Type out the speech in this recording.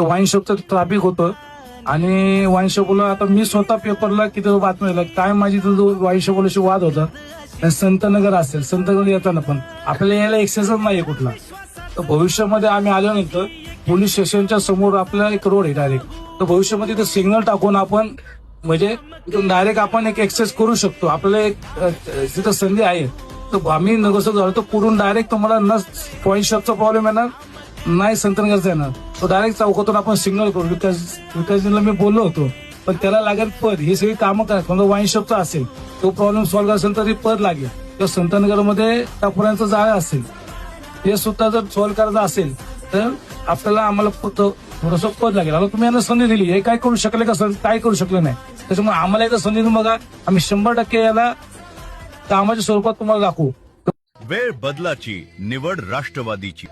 ते वाईन शॉपचं ट्रॅफिक होतं. आणि वाईन शॉपला आता मी स्वतः पेपरला किती बातमी आल्या काय माझी जो वाईन शॉपलाशी वाद होता आणि संतनगर असेल संतनगर येताना पण आपल्याला यायला एक्सेसच नाहीये कुठला. तर भविष्यामध्ये आम्ही आल्यानंतर पोलीस स्टेशनच्या समोर आपला एक रोड आहे डायरेक्ट तर भविष्यामध्ये ते सिग्नल टाकून आपण म्हणजे डायरेक्ट आपण एक एक्सेस करू शकतो. आपल्याला एक जिथं तिथं संधी आहे. तर आम्ही नगरसेवक झालो तर पुढून डायरेक्ट तुम्हाला न पॉईंट शॉपचा प्रॉब्लेम येणार नाही संतनगरचा येणार तो डायरेक्ट चौकातून आपण सिग्नल करू. विकास विकासजीला मी बोललो होतो पण त्याला लागेल पद. ही सगळी कामं करा समजा वाईन शॉपचा असेल. तो प्रॉब्लेम सॉल्व्ह असेल तरी पद लागेल. किंवा संतनगरमध्ये टापुरांचं जाळा असेल. हे सुद्धा जर सॉल्व्ह करायचं असेल तर आपल्याला आम्हाला थोडस पद लागेल. आता तुम्ही यांना संधी दिली. हे काय करू शकले का सर काय करू शकले नाही? त्याच्यामुळे आम्हाला एकदा संधी देऊन बघा. आम्ही शंभर टक्के याला कामाच्या स्वरूपात तुम्हाला दाखवू. वेळ बदलाची निवड राष्ट्रवादीची.